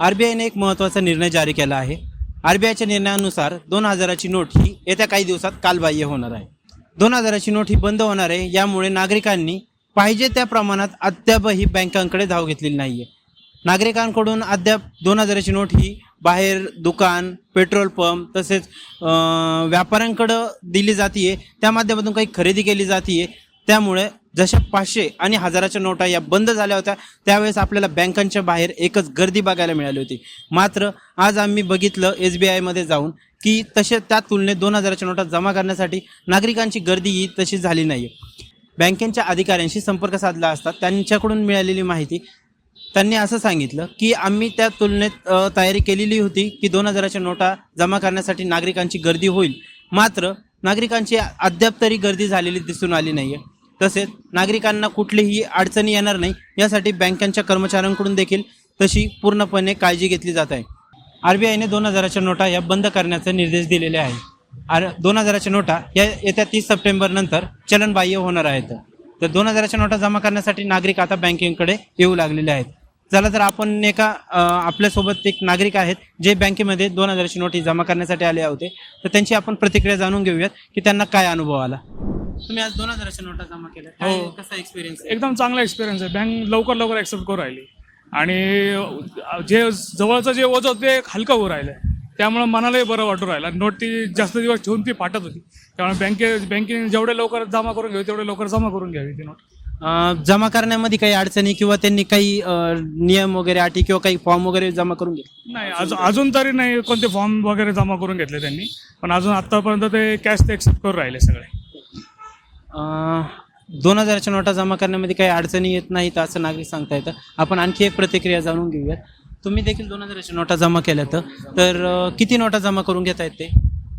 R B आयने एक महत्त्वाचा निर्णय जारी केला आहे. आर बी आयच्या निर्णयानुसार दोन हजाराची नोट ही येत्या काही दिवसात कालबाह्य होणार आहे. दोन हजाराची नोट ही बंद होणार आहे यामुळे नागरिकांनी पाहिजे त्या प्रमाणात अद्यापही बँकांकडे धाव घेतलेली नाही आहे नागरिकांकडून अद्याप दोन हजाराची नोट ही बाहेर दुकान पेट्रोल पंप तसेच व्यापाऱ्यांकडं दिली जाते त्या माध्यमातून काही खरेदी केली जाते त्यामुळे जशा पाचशे आणि हजाराच्या नोटा या बंद झाल्या होत्या त्यावेळेस आपल्याला बँकांच्या बाहेर एकच गर्दी बघायला मिळाली होती. मात्र आज आम्ही बघितलं एस बी आयमध्ये जाऊन की तसे त्या तुलनेत दोन हजाराच्या नोटा जमा करण्यासाठी नागरिकांची गर्दी ही तशी झाली नाही बँकेच्या अधिकाऱ्यांशी संपर्क साधला असता त्यांच्याकडून मिळालेली माहिती त्यांनी असं सांगितलं की आम्ही त्या तुलनेत तयारी केलेली होती की दोन हजाराच्या नोटा जमा करण्यासाठी नागरिकांची गर्दी होईल. मात्र नागरिकांची अद्याप तरी गर्दी झालेली दिसून आली नाही आहे तसेच नागरिकांना कुठलीही अडचणी येणार नाही. यासाठी बँकांच्या कर्मचाऱ्यांकडून देखील तशी पूर्णपणे काळजी घेतली जात आहे. आर बी आयने दोन हजाराच्या नोटा या बंद करण्याचे निर्देश दिलेले आहे आर दोन हजाराच्या नोटा या येत्या तीस सप्टेंबर नंतर चलनबाह्य होणार आहेत. तर दोन हजाराच्या नोटा जमा करण्यासाठी नागरिक आता बँकेकडे येऊ लागलेले आहेत. चला तर आपण एका आपल्यासोबत एक नागरिक आहेत जे बँकेमध्ये दोन हजाराची नोटी जमा करण्यासाठी आले होते. तर त्यांची आपण प्रतिक्रिया जाणून घेऊयात की त्यांना काय अनुभव आला. तुम्ही आज दोन हजाराच्या नोटा जमा केल्या काय हो. कसा एक्सपिरियन्स एकदम चांगला एक्सपिरियन्स आहे. बँक लवकर लवकर ॲक्सेप्ट करू राहिली. आणि जे जवळचं जे ओझ होतं ते हलकं होऊ राहिलं त्यामुळं मनालाही बरं वाटू राहिलं. नोट ती जास्त दिवस ठेवून ती फाटत होती. त्यामुळे बँके बँकेने जेवढे लवकर जमा करून घ्यावी तेवढे लवकर जमा करून घ्यावी ती नोट. जमा करण्यामध्ये काही अडचणी किंवा त्यांनी काही अ, नियम वगैरे अटी किंवा काही फॉर्म वगैरे जमा करून घेतले? नाही अजून अजून तरी नाही कोणते फॉर्म वगैरे जमा करून घेतले त्यांनी. पण अजून आत्तापर्यंत ते कॅश ते एक्सेप्ट करून राहिले सगळे. दोन हजाराच्या नोटा जमा करण्यामध्ये काही अडचणी येत नाहीत असं नागरिक सांगता येतं. आपण आणखी एक प्रतिक्रिया जाणून घेऊयात. तुम्ही देखील दोन हजाराच्या नोटा जमा केल्यात. तर किती नोटा जमा करून घेता येत ते?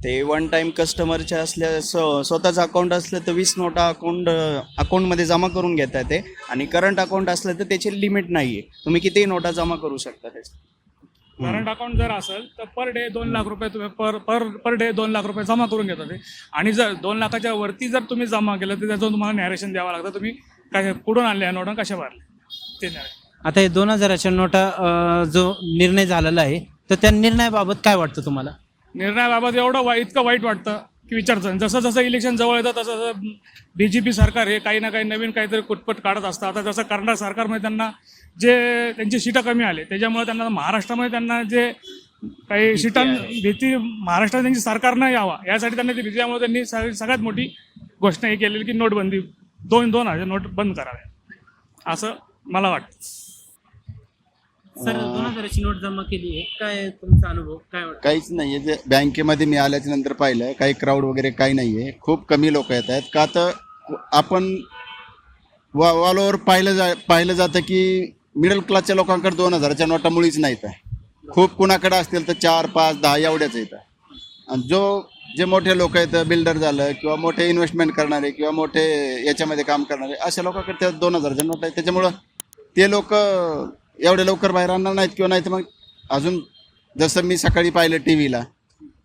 ते वन टाईम कस्टमरचे असल्या स्व स्वतःचं अकाउंट असलं तर वीस नोटा अकाउंट अकाउंटमध्ये जमा करून घेता येते. आणि करंट अकाउंट असलं तर त्याची लिमिट नाही आहे तुम्ही कितीही नोटा जमा करू शकता त्याच्यात करंट अकाउंट जर असेल तर पर डे दोन लाख रुपये तुम्ही पर पर पर डे दोन लाख रुपये जमा करून घेतात ते. आणि जर दोन लाखाच्या वरती जर तुम्ही जमा केलं तर त्याचं तुम्हाला नॅरेशन द्यावं लागतं. तुम्ही काय कुठून आणल्या नोटा कशा भरल्या? ते narration. आता हे दोन हजाराच्या नोटा अ, जो निर्णय झालेला आहे तर त्या निर्णयाबाबत काय वाटतं तुम्हाला? निर्णयाबाबत एवढं वाईट इतकं वाईट वाटतं. की विचारचं जसं जसं इलेक्शन जवळ येतं तसं तसं बी जे पी सरकार हे काही ना काही नवीन काहीतरी कुटपट काढत असतं. आता जसं कर्नाटक सरकारमध्ये त्यांना जे त्यांची सीटं कमी आले त्याच्यामुळे त्यांना महाराष्ट्रामध्ये त्यांना जे काही सीटां भीती महाराष्ट्रात त्यांची सरकारनं यावा यासाठी त्यांना ती भीती त्यामुळे त्यांनी सग- सगळ्यात मोठी घोषणा ही केलेली की नोटबंदी दोन दोन हजार नोट बंद कराव्या असं मला वाटतं. सर दोन हजाराची नोट जमा केली आहे. काय तुमचा अनुभव? काय वाटतं? काहीच नाही आहे जे बँकेमध्ये मी आल्याच्यानंतर पाहिलं काही क्राऊड वगैरे काही नाही आहे खूप कमी लोक येत आहेत. का तर आपण वा ऑल ओव्हर पाहिलं जा पाहिलं जातं की मिडल क्लासच्या लोकांकडे दोन हजाराच्या नोटा मुळीच नाहीत आहे. खूप कुणाकडे असतील तर चार पाच दहा एवढ्याच येतं आणि जो जे मोठे लोक आहेत बिल्डर झालं किंवा मोठे इन्व्हेस्टमेंट करणारे किंवा मोठे याच्यामध्ये काम करणारे अशा लोकांकडे त्या दोन हजारच्या नोट आहेत. त्याच्यामुळं ते लोक एवढे लवकर बाहेर आणणार नाहीत किंवा नाही तर मग अजून जसं मी सकाळी पाहिलं टी व्हीला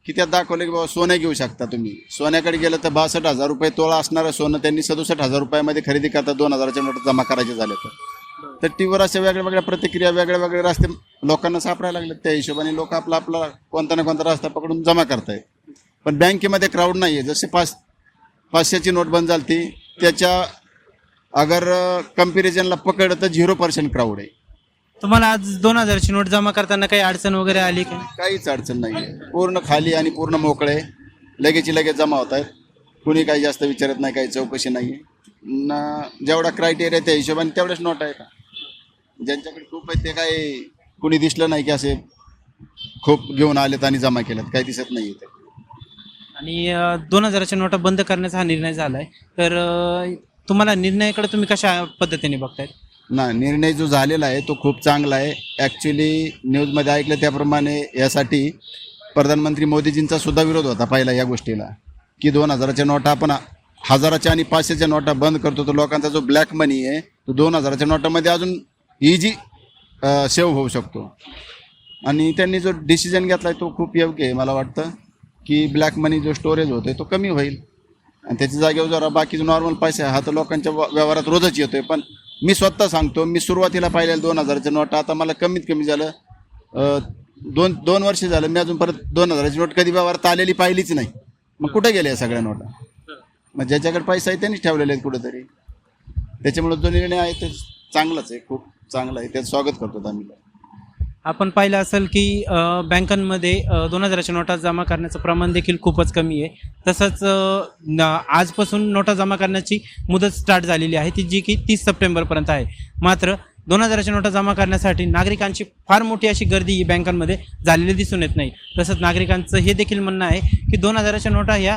की त्यात दाखवलं की बाबा सोनं घेऊ शकता तुम्ही. सोन्याकडे गेलं तर बासष्ट हजार रुपये तोळा असणारं सोनं त्यांनी सदुसष्ट हजार रुपयामध्ये खरेदी करतात दोन हजाराच्या नोट जमा करायचे झाले तर. तर टी व्हीवर अशा वेगळ्या वेगळ्या प्रतिक्रिया वेगळे वेगळे रस्ते लोकांना सापडायला लागले त्या हिशोबाने लोक आपला आपला कोणता ना कोणता रस्ता पकडून जमा करतायत. पण बँकेमध्ये क्राऊड नाही आहे जसे पाच पाचशेची नोट बंद झाली ती त्याच्या अगर कम्पॅरिझनला पकडलं तर झिरो पर्सेंट क्राऊड आहे. तुम्हाला आज दोन हजाराची नोट जमा करताना काही अडचण वगैरे आली का? काहीच अडचण नाही आहे पूर्ण खाली आणि पूर्ण मोकळे लगेची लगेच जमा होत आहेत. कुणी काही जास्त विचारत नाही काही चौकशी नाही आहे. न जेवढा क्रायटेरिया त्या हिशोबाने तेवढ्याच नोट आहेत. ज्यांच्याकडे खूप आहेत ते काही कुणी दिसलं नाही की असे खूप घेऊन आलेत आणि जमा केलेत. काही दिसत नाही ते. आणि अ, दोन हजाराच्या नोटा बंद करण्याचा हा निर्णय झाला आहे तर अ, तुम्हाला निर्णयाकडे तुम्ही कशा पद्धतीने बघतायत ना निर्णय जो झालेला आहे तो खूप चांगला आहे. ॲक्च्युली न्यूजमध्ये ऐकलं त्याप्रमाणे यासाठी प्रधानमंत्री मोदीजींचा सुद्धा विरोध होता पहिला या गोष्टीला की दोन हजाराच्या नोटा आपण हजाराच्या आणि पाचशेच्या नोटा बंद करतो तर लोकांचा जो ब्लॅक मनी आहे तो दोन हजाराच्या नोटामध्ये अजून इजी सेव्ह होऊ शकतो. आणि त्यांनी जो डिसिजन घेतला आहे तो खूप योग्य आहे मला वाटतं की ब्लॅक मनी जो स्टोरेज होतो तो कमी होईल. आणि त्याच्या जागेवर जरा बाकीचे नॉर्मल पैसे हा तर लोकांच्या व- व्यवहारात रोजच येतोय पण मी स्वतः सांगतो मी सुरुवातीला पाहिलेलं दोन हजाराच्या नोटा आता मला कमीत कमी झालं दोन दोन वर्ष झालं मी अजून परत दोन हजाराची नोट कधी व्यवहारात आलेली पाहिलीच नाही. मग कुठे गेल्या या सगळ्या नोटा? मग ज्याच्याकडे पैसा आहे त्यांनीच ठेवलेले आहेत कुठंतरी. त्याच्यामुळे जो निर्णय आहे ते चांगलाच आहे खूप चांगला आहे. त्याचं स्वागत करतो आम्ही. आपण पाहिलं असेल की बँकांमध्ये दोन हजाराच्या नोटा जमा करण्याचं प्रमाण देखील खूपच कमी आहे. तसंच न- आजपासून नोटा जमा करण्याची मुदत स्टार्ट झालेली आहे. ती जी की तीस सप्टेंबरपर्यंत आहे. मात्र दोन हजाराच्या नोटा जमा करण्यासाठी नागरिकांची फार मोठी अशी गर्दी ही बँकांमध्ये झालेली दिसून येत नाही. तसंच नागरिकांचं हे देखील म्हणणं आहे की दोन हजाराच्या नोटा ह्या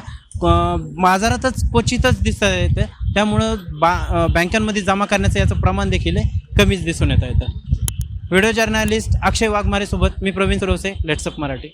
बाजारातच क्वचितच दिसत येतं त्यामुळं बा बँकांमध्ये जमा करण्याचं याचं प्रमाण देखील कमीच दिसून येतं येतं व्हिडिओ जर्नलिस्ट अक्षय वाघमारेसोबत मी प्रवीण रोसे लेट्सअप मराठी.